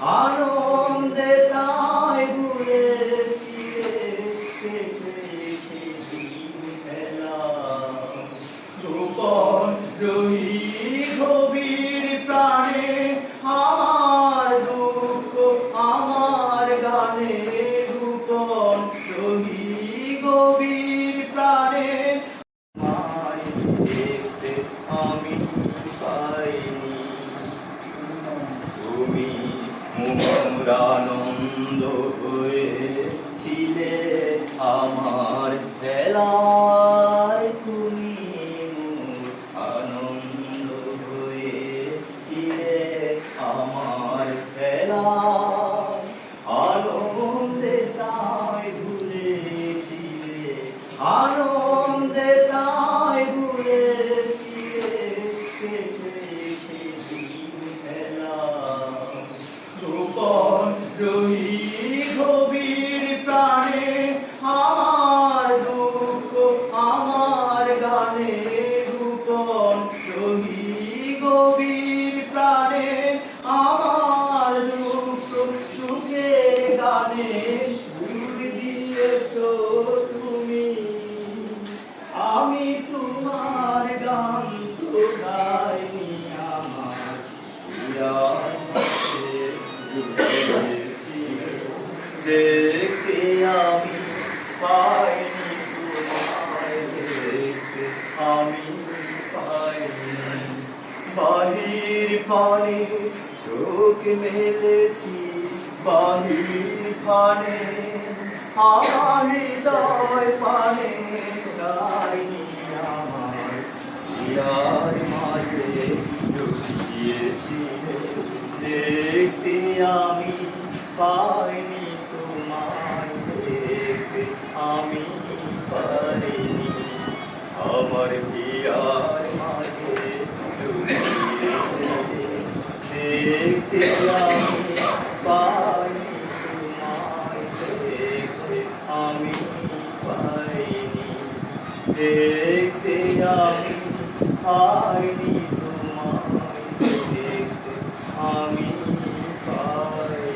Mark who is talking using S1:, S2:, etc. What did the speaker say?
S1: আনন্দে তাই গভীর প্রাণে আমার আমার গানে গোপন রহি গভীর আনন্দ হয়েছিলে আমার হেলায় তুমি আনন্দ হয়েছিলে আমার হেলায় আনন্দে তাই ভুলেছিলে আর গেছো তুমি। আমি তোমার গান তো গাইনি আমার। দেখতে আমি পাইনি তোমায়, দেখতে আমি পাইনি। বাহির পানে চোখ মেলেছি, বাহির পানে আমার হৃদয় পানে চাইনি আমার ইয়ার মাঝে ডুবিয়েছি দেখতে আমি পাইনি তোমায় দেখতে, আমি পারিনি আমার বিয়ার মাঝে ডুবিয়েছে দেখতে আমি পাইনি তোমায় দেখতে আমি পাইনি দেখতে আমি পাইনি তোমায় দেখতে আমি পাইনি